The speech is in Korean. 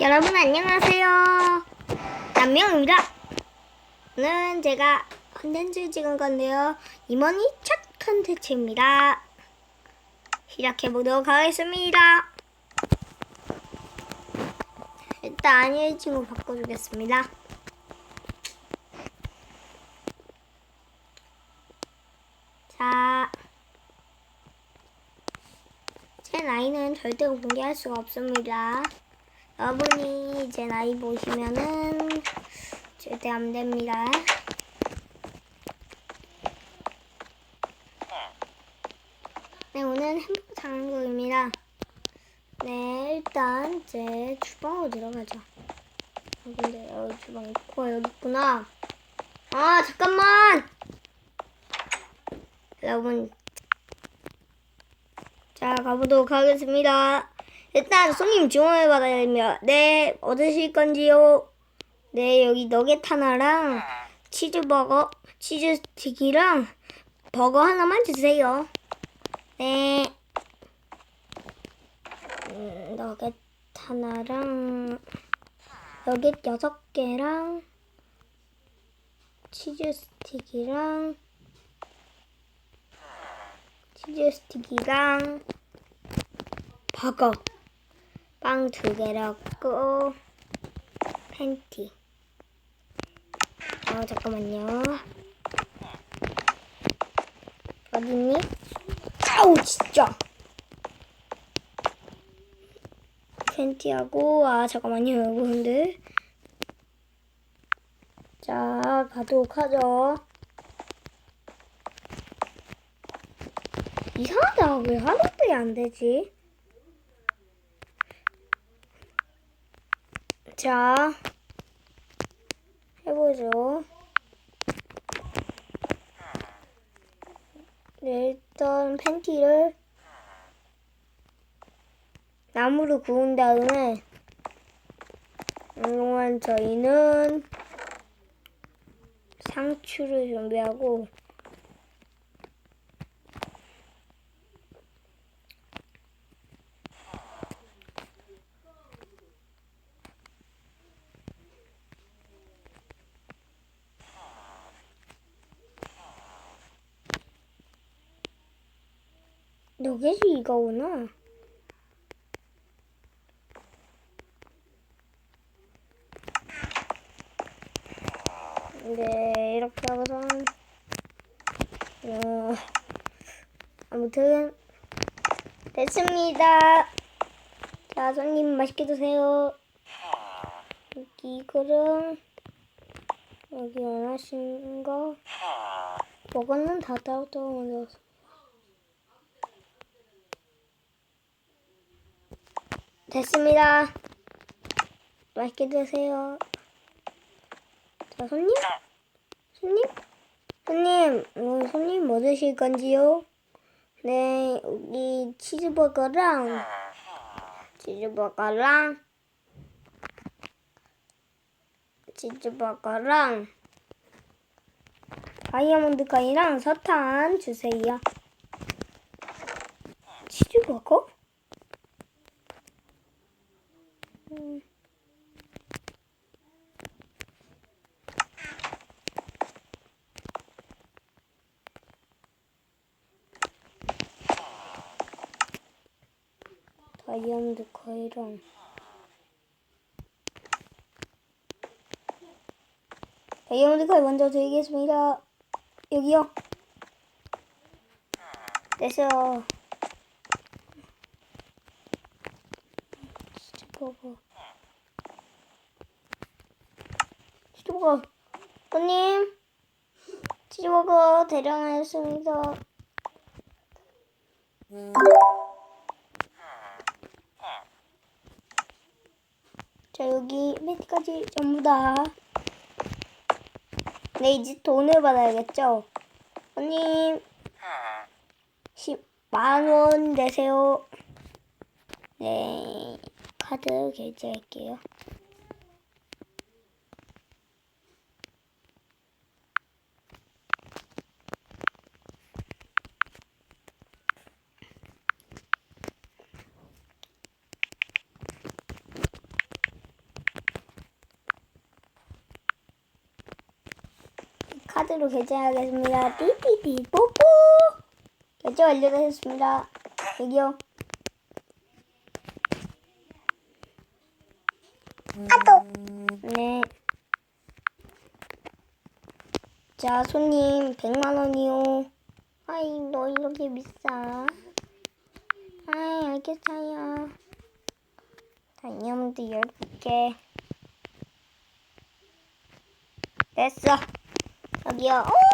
여러분 안녕하세요. 남명입니다. 오늘은 제가 컨텐츠 찍은 건데요. 이번이 첫 컨텐츠입니다. 시작해보도록 하겠습니다. 일단 아니의 친구 바꿔주겠습니다. 자, 제 나이는 절대로 공개할 수가 없습니다. 여러분이 제 나이 보시면은 절대 안 됩니다. 네, 오늘 햄버거 장국입니다. 네, 일단 제 주방으로 들어가죠. 아, 근데 여기 주방 있고 여기 있구나. 아, 잠깐만! 여러분, 자, 가보도록 하겠습니다. 일단 손님 주문을 됩니다. 네, 얻으실 건지요? 네, 여기 너겟 하나랑 치즈버거, 치즈 스틱이랑 버거 하나만 주세요. 네. 음, 너겟 하나랑 너겟 여섯 개랑 치즈 스틱이랑 치즈 스틱이랑 버거 빵 두 개 넣고 팬티. 아 잠깐만요. 어딨니? 아우 진짜. 팬티하고 아 잠깐만요 여러분들. 자 가도록 하죠. 이상하다. 왜 하나도 안 되지? 자, 해보죠. 네, 일단 팬티를 나무로 구운 다음에 그동안 저희는 상추를 준비하고 너겟이 이거구나. 네, 이렇게 하고선, 어, 아무튼, 됐습니다. 자, 손님 맛있게 드세요. 여기 그릇, 여기 원하시는 거, 먹었는 다 따로 따로 만들었 됐습니다. 맛있게 드세요. 자, 손님? 손님? 손님, 어, 손님 뭐 드실 건지요? 네, 여기 치즈버거랑, 치즈버거랑, 치즈버거랑, 다이아몬드 가이랑 사탕 주세요. 치즈버거? 음. 다이아몬드 거이랑 다이아몬드 거이 먼저 드리겠습니다. 여기요. 됐어요. 진짜 보고. 치즈버거 손님 치즈버거 대량하였습니다 자 여기 팬티까지 전부 다. 네, 이제 돈을 받아야겠죠? 손님 10만원 내세요. 네 카드 결제할게요 카드로 결제하겠습니다. 띠띠띠 뽀뽀. 결제 완료되셨습니다. 여기요. 아또 네. 자, 손님 100만 원이요. 아이, 너 이렇게 비싸. 아이, 알겠어요. 다이아몬드 10개. 됐어. 여기요. 오,